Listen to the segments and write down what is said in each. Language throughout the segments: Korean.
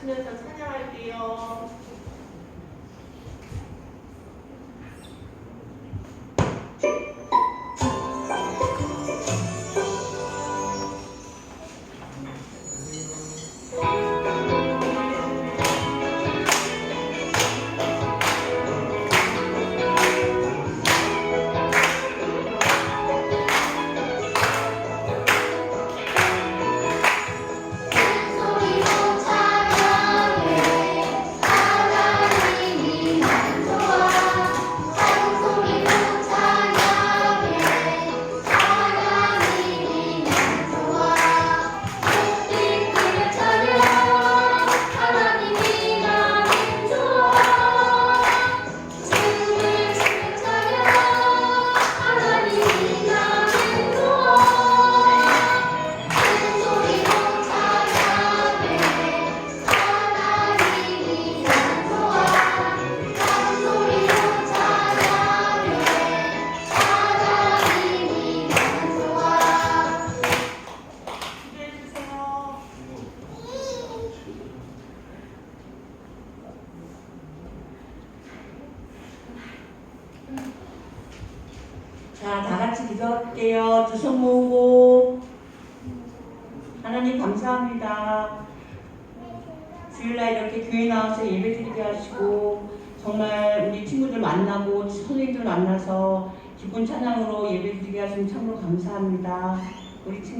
치면서 찬양할게요.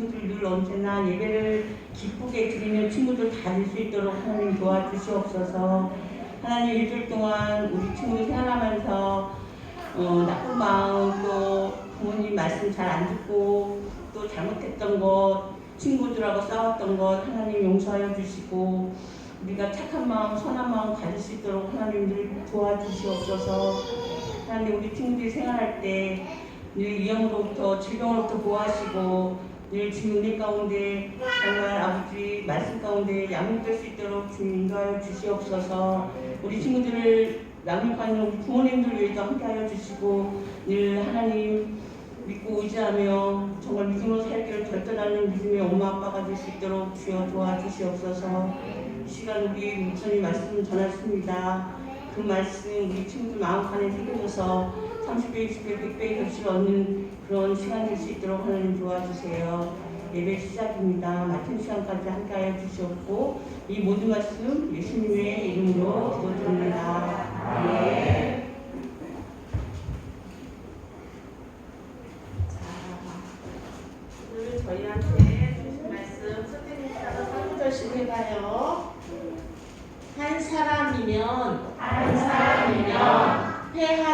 친구들 늘 언제나 예배를 기쁘게 드리는 친구들 다 될 수 있도록 하나님 도와주시옵소서. 하나님 일주일 동안 우리 친구들 생활하면서 어, 나쁜 마음 또 부모님 말씀 잘 안 듣고 또 잘못했던 것 친구들하고 싸웠던 것 하나님 용서하여 주시고 우리가 착한 마음 선한 마음 가질 수 있도록 하나님 늘 도와주시옵소서 하나님 우리 친구들이 생활할 때 늘 위험으로부터 질병으로부터 보호하시고 늘 주님 은혜 가운데 정말 아버지 말씀 가운데 양육될 수 있도록 주님 인도하여 주시옵소서. 우리 친구들을 양육하는 부모님들 위해서 함께하여 주시고 늘 하나님 믿고 의지하며 정말 믿음으로 살기를 결단하는 믿음의 엄마 아빠가 될 수 있도록 주여 도와주시옵소서. 이 시간 우리 목사님 말씀 전하십니다 그 말씀 우리 친구들 마음간에 새겨져서 30배, 20배, 100배의 결실을 얻는 그런 시간 될 수 있도록 하나님 도와주세요 예배 시작입니다. 마침 시간까지 함께하여 주시옵고 이 모든 말씀 예수님의 이름으로 기도드립니다. 아멘. 오늘 저희한테 주신 말씀 선생님께서 사무절씩 해봐요. 한 사람이면 한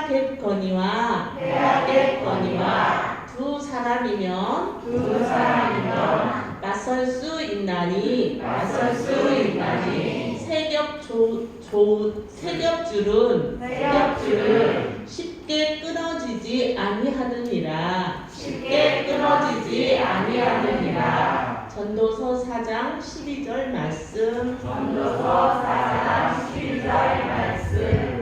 패하겠거니와 패하겠거니와 두 사람이면 두 사람이면 맞설 수 있나니 맞설 수 있나니 세격 조, 조 세겹줄은 세겹줄은 쉽게 끊어지지 아니하느니라. 쉽게 끊어지지 아니하느니라. 전도서 4장 12절 말씀. 전도서 4장 12절 말씀.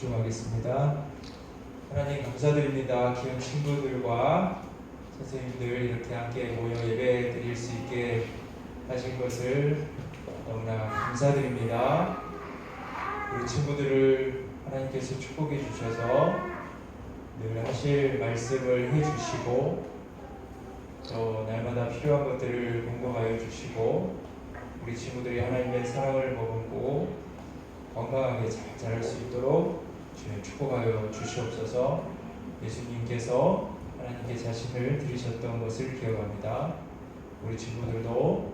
집중하겠습니다. 하나님 감사드립니다. 귀한 친구들과 선생님들 이렇게 함께 모여 예배 드릴 수 있게 하신 것을 너무나 감사드립니다. 우리 친구들을 하나님께서 축복해 주셔서 늘 하실 말씀을 해 주시고 또 날마다 필요한 것들을 공급하여 주시고 우리 친구들이 하나님의 사랑을 머금고 건강하게 잘 자랄 수 있도록 주님 축복하여 주시옵소서 예수님께서 하나님께 자신을 드리셨던 것을 기억합니다. 우리 친구들도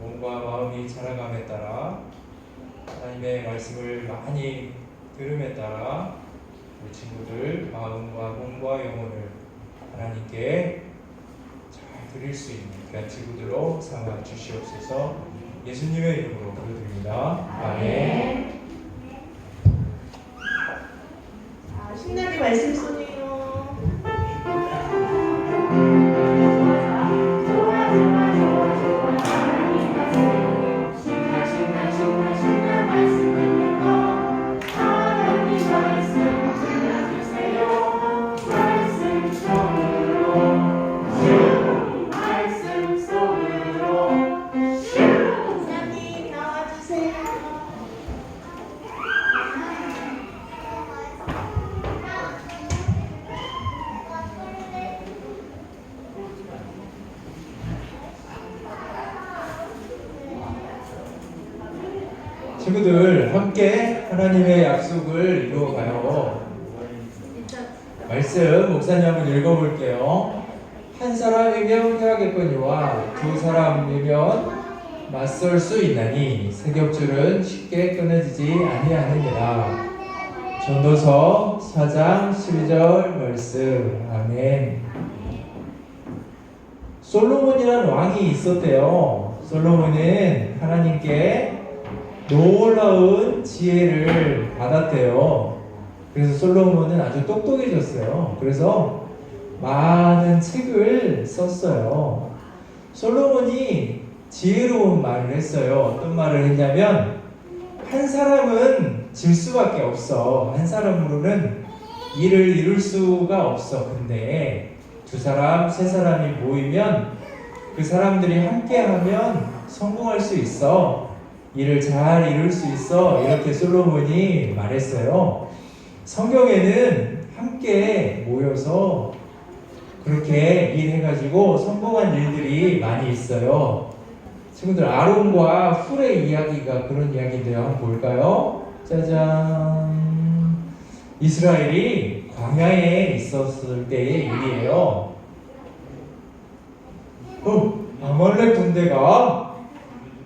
몸과 마음이 자라감에 따라 하나님의 말씀을 많이 들음에 따라 우리 친구들 마음과 몸과 영혼을 하나님께 잘 드릴 수 있는 그런 친구들로 삼아 주시옵소서 예수님의 이름으로 기도드립니다. 아멘. 자, 신 한 사람이면 패하겠거니와 두 사람이면 맞설 수 있나니 세 겹줄은 쉽게 끊어지지 아니하느니라. 전도서 4장 12절 말씀 아멘. 솔로몬이라는 왕이 있었대요. 솔로몬은 하나님께 놀라운 지혜를 받았대요. 그래서 솔로몬은 아주 똑똑해졌어요. 그래서 많은 책을 썼어요. 솔로몬이 지혜로운 말을 했어요. 어떤 말을 했냐면 한 사람은 질 수밖에 없어. 한 사람으로는 일을 이룰 수가 없어. 근데 두 사람, 세 사람이 모이면 그 사람들이 함께하면 성공할 수 있어. 일을 잘 이룰 수 있어. 이렇게 솔로몬이 말했어요. 성경에는 함께 모여서 그렇게 일해가지고 성공한 일들이 많이 있어요. 친구들 아론과 훌의 이야기가 그런 이야기인데요. 한번 볼까요? 짜잔. 이스라엘이 광야에 있었을 때의 일이에요. 어, 아말렉 군대가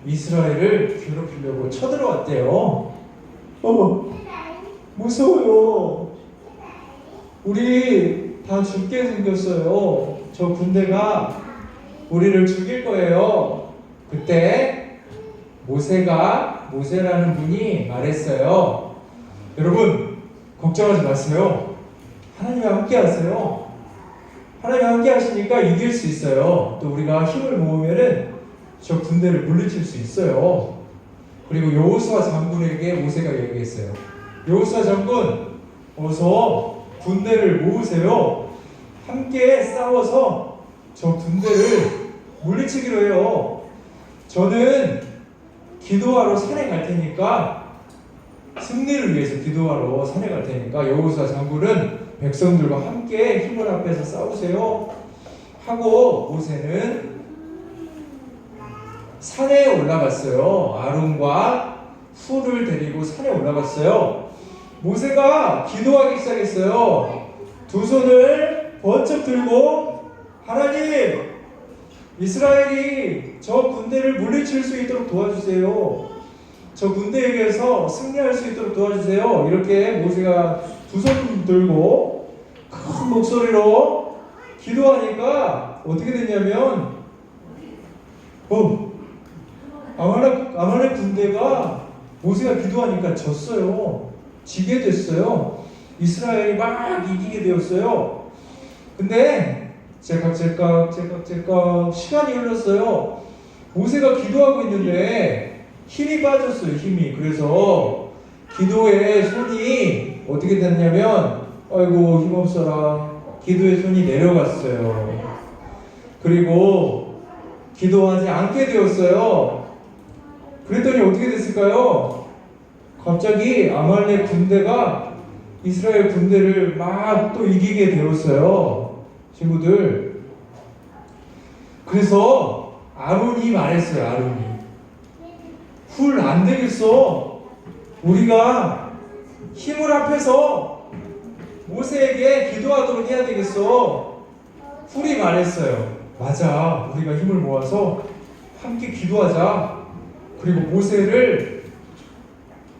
이스라엘을 괴롭히려고 쳐들어왔대요. 어, 무서워요. 우리 다 죽게 생겼어요. 저 군대가 우리를 죽일 거예요. 그때 모세가 모세라는 분이 말했어요. 여러분 걱정하지 마세요. 하나님과 함께 하세요. 하나님과 함께 하시니까 이길 수 있어요. 또 우리가 힘을 모으면은 저 군대를 물리칠 수 있어요. 그리고 여호수아 장군에게 모세가 얘기했어요. 여호수아 장군 어서 군대를 모으세요. 함께 싸워서 저 군대를 물리치기로 해요. 저는 기도하러 산에 갈 테니까 승리를 위해서 기도하러 산에 갈 테니까 여호수아 장군은 백성들과 함께 힘을 합해서 싸우세요. 하고 모세는 산에 올라갔어요. 아론과 훌을 데리고 산에 올라갔어요. 모세가 기도하기 시작했어요. 두 손을 번쩍 들고 하나님 이스라엘이 저 군대를 물리칠 수 있도록 도와주세요. 저 군대에게서 승리할 수 있도록 도와주세요. 이렇게 모세가 두 손 들고 큰 목소리로 기도하니까 어떻게 됐냐면 어 아말렉 아말렉 군대가 모세가 기도하니까 졌어요. 지게 됐어요. 이스라엘이 막 이기게 되었어요. 근데 제깍제깍 제깍제깍 시간이 흘렀어요. 모세가 기도하고 있는데 힘이 빠졌어요. 힘이 그래서 기도의 손이 어떻게 됐냐면 아이고 힘없어라 기도의 손이 내려갔어요. 그리고 기도하지 않게 되었어요. 그랬더니 어떻게 됐을까요? 갑자기 아말렉 군대가 이스라엘 군대를 막 또 이기게 되었어요. 친구들. 그래서 아론이 말했어요. 아론이. 훌 안 되겠어. 우리가 힘을 합해서 모세에게 기도하도록 해야 되겠어. 훌이 말했어요. 맞아. 우리가 힘을 모아서 함께 기도하자. 그리고 모세를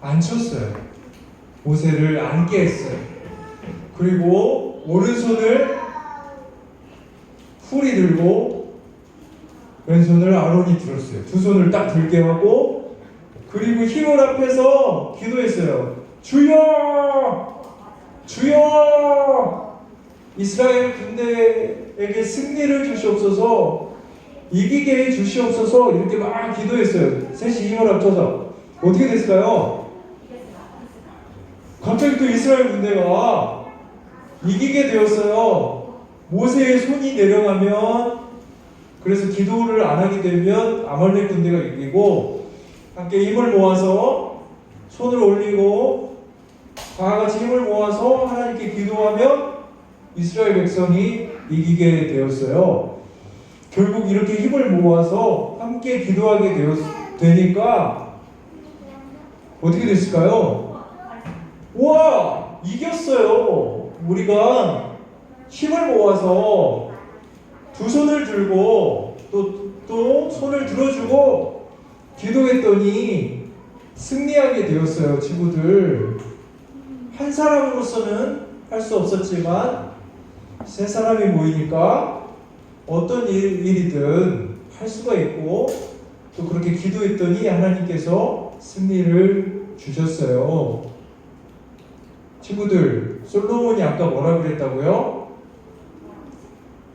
앉혔어요. 모세를 앉게 했어요. 그리고 오른손을 훌이 들고 왼손을 아론이 들었어요. 두 손을 딱 들게 하고 그리고 힘을 합해서 기도했어요. 주여! 주여! 이스라엘 군대에게 승리를 주시옵소서 이기게 해 주시옵소서 이렇게 막 기도했어요. 셋이 힘을 합쳐서 어떻게 됐을까요? 갑자기 또 이스라엘 군대가 이기게 되었어요. 모세의 손이 내려가면 그래서 기도를 안 하게 되면 아말렉 군대가 이기고 함께 힘을 모아서 손을 올리고 다 같이 힘을 모아서 하나님께 기도하면 이스라엘 백성이 이기게 되었어요. 결국 이렇게 힘을 모아서 함께 기도하게 되었, 되니까 어떻게 됐을까요? 와 이겼어요. 우리가 힘을 모아서 두 손을 들고 또, 또 손을 들어주고 기도했더니 승리하게 되었어요, 친구들. 한 사람으로서는 할 수 없었지만 세 사람이 모이니까 어떤 일, 일이든 할 수가 있고 또 그렇게 기도했더니 하나님께서 승리를 주셨어요. 친구들, 솔로몬이 아까 뭐라 그랬다고요?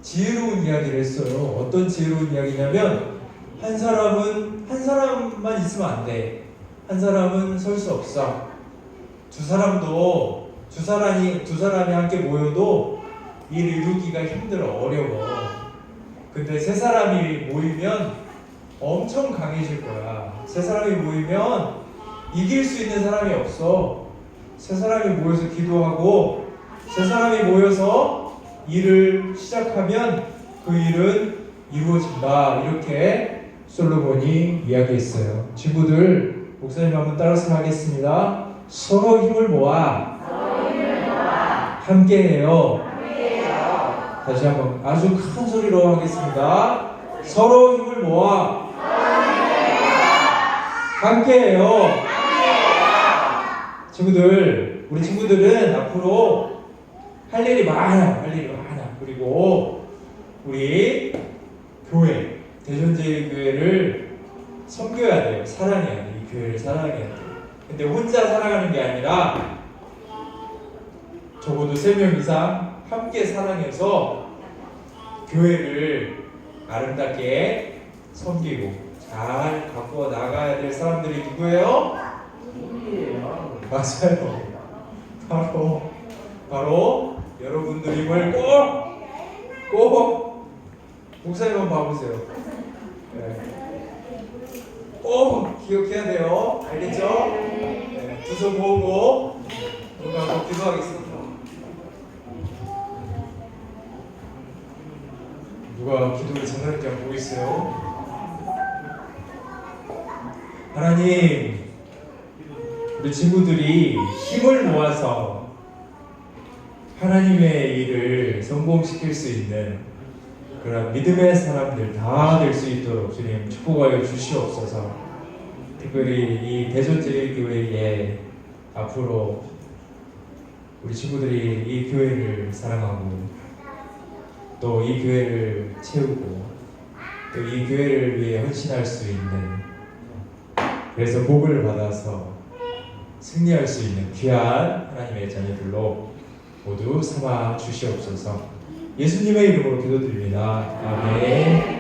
지혜로운 이야기를 했어요. 어떤 지혜로운 이야기냐면 한 사람은 한 사람만 있으면 안 돼. 한 사람은 설 수 없어. 두 사람도 두 사람이 두 사람이 함께 모여도 일 이루기가 힘들어 어려워. 근데 세 사람이 모이면 엄청 강해질 거야. 세 사람이 모이면 이길 수 있는 사람이 없어. 세 사람이 모여서 기도하고 세 사람이 모여서 일을 시작하면 그 일은 이루어진다. 이렇게 솔로몬이 이야기했어요. 친구들, 목사님 한번 따라서 하겠습니다. 서로 힘을 모아 함께해요. 다시 한번 아주 큰 소리로 하겠습니다. 서로 힘을 모아 함께해요. 친구들, 우리 친구들은 앞으로 할 일이 많아, 할 일이 많아. 그리고 우리 교회, 대전제일교회를 섬겨야 돼요. 사랑해야 돼. 이 교회를 사랑해야 돼. 근데 혼자 살아가는 게 아니라 적어도 세명 이상 함께 사랑해서 교회를 아름답게 섬기고 잘 갖고 나가야 될 사람들이 누구예요? 맞아요. 바로 바로 여러분들임을 꼭 꼭 목사님 한번 봐보세요. 네. 꼭 기억해야 돼요. 알겠죠? 네. 두손 모으고 눈 감고 기도하겠습니다. 누가 기도를 장난있게 한번 보겠어요? 하나님 우리 친구들이 힘을 모아서 하나님의 일을 성공시킬 수 있는 그런 믿음의 사람들 다 될 수 있도록 주님 축복하여 주시옵소서. 특별히 이 대전제일교회에 앞으로 우리 친구들이 이 교회를 사랑하고 또 이 교회를 채우고 또 이 교회를 위해 헌신할 수 있는 그래서 복을 받아서 승리할 수 있는 귀한 하나님의 자녀들로 모두 삼아 주시옵소서. 예수님의 이름으로 기도드립니다. 아멘.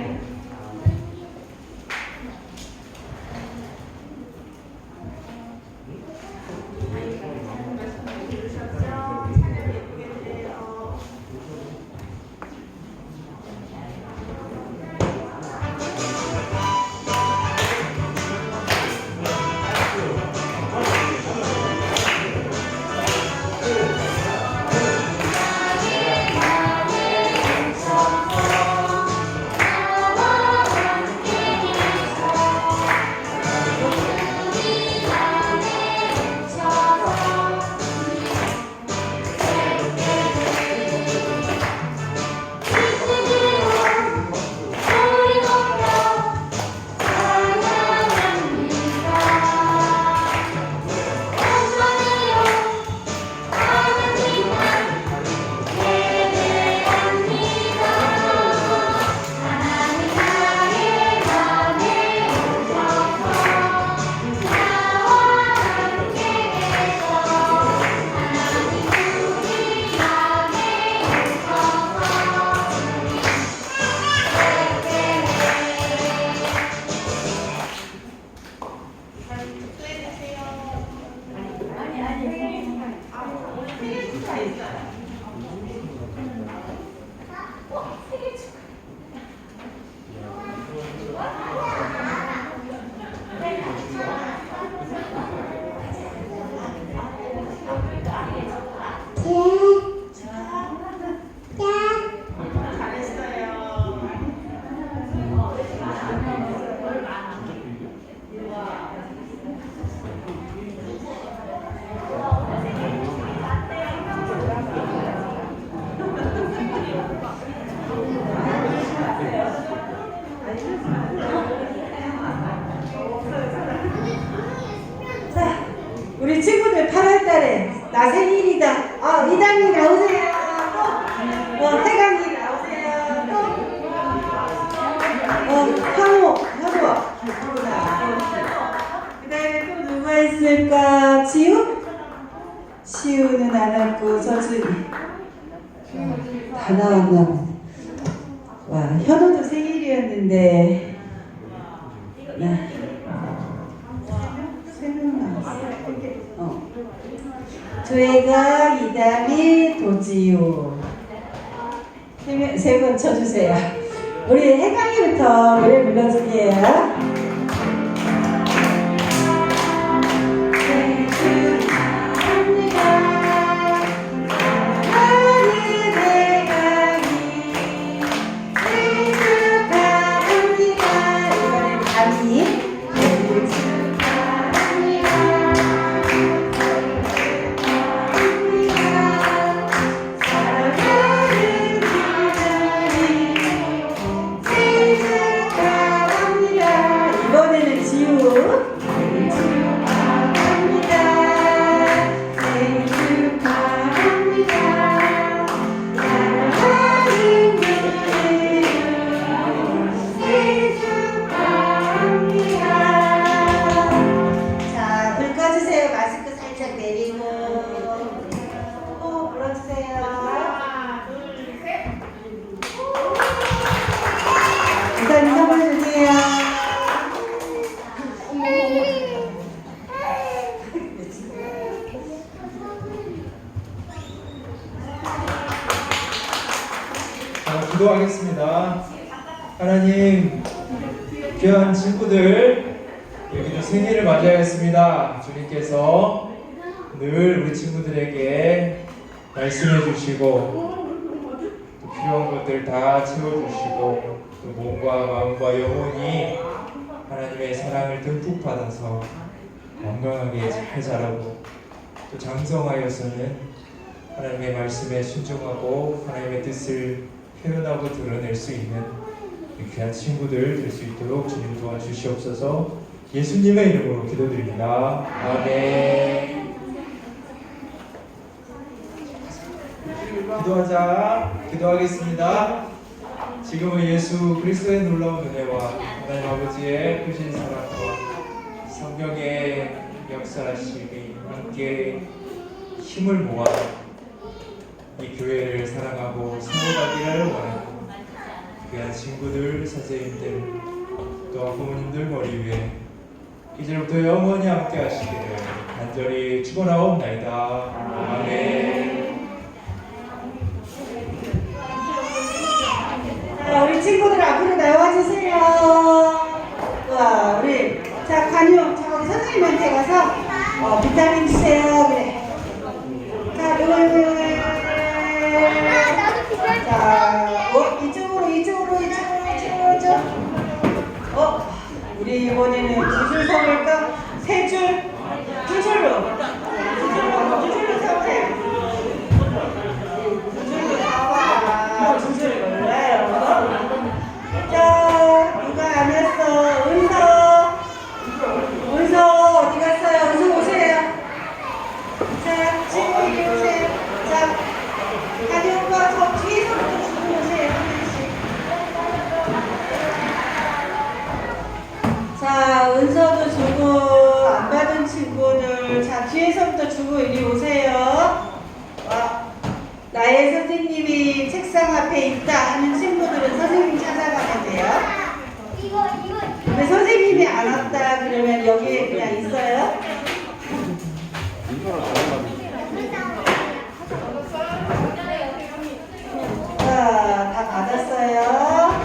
친구들 8월 달에 나 생일이다. 아, 이담이 나오세요. 또, 어, 태강이 나오세요. 또, 어, 현호, 현호. 그 다음에 또 누가 있을까? 지우? 시우는 안 왔고, 서준이. 어, 다 나왔나 보네. 와, 현호도 생일이었는데. 조혜가, 이다미, 도지우. 세번 쳐주세요. 우리 해강이부터 노래 불러줄게요. 친구들, 여기도 생일을 맞이하겠습니다. 주님께서 늘 우리 친구들에게 말씀해 주시고, 또 필요한 것들 다 채워주시고, 또 몸과 마음과 영혼이 하나님의 사랑을 듬뿍 받아서 건강하게 잘 자라고 또 장성하여서는 하나님의 말씀에 순종하고 하나님의 뜻을 표현하고 드러낼 수 있는 이 귀한 친구들 될 수 있도록 주님 도와주시옵소서 예수님의 이름으로 기도드립니다. 아멘. 기도하자. 기도하겠습니다. 지금은 예수 그리스도의 놀라운 은혜와 하나님 아버지의 크신 사랑과 성령의 역사하심이 함께 힘을 모아 이 교회를 사랑하고 세워가기를 원하는 귀한 친구들, 선생님들, 또 부모님들 머리 위에 이제부터 영원히 함께 하시기를 간절히 축원하옵나이다. 아멘. 자, 우리 친구들 앞으로 나와주세요. 와, 우리 자 관용 자 우리 선생님한테 가서 어, 비타민 주세요. 그래. 이번에는 두줄 서볼까? 세 줄? 두 줄로. 책상 앞에 있다 하는 친구들은 선생님 찾아가면 돼요. 근데 선생님이 안 왔다 그러면 여기에 그냥 있어요. 자, 다 받았어요.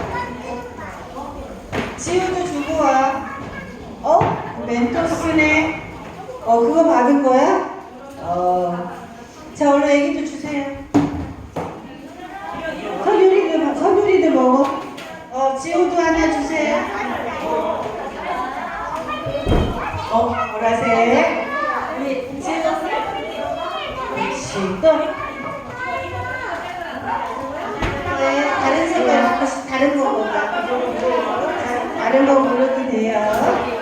지우도 주고 와. 어? 멘토스네. 어, 그거 받은 거야? 어. 자, 주세요. 선율이도, 먹어. 어, 지우도 하나 주세요. 어, 보라색. 우리 지우. 또. 네, 다른 색깔 다른 거 볼까? 자, 다른 거 고르도 돼요.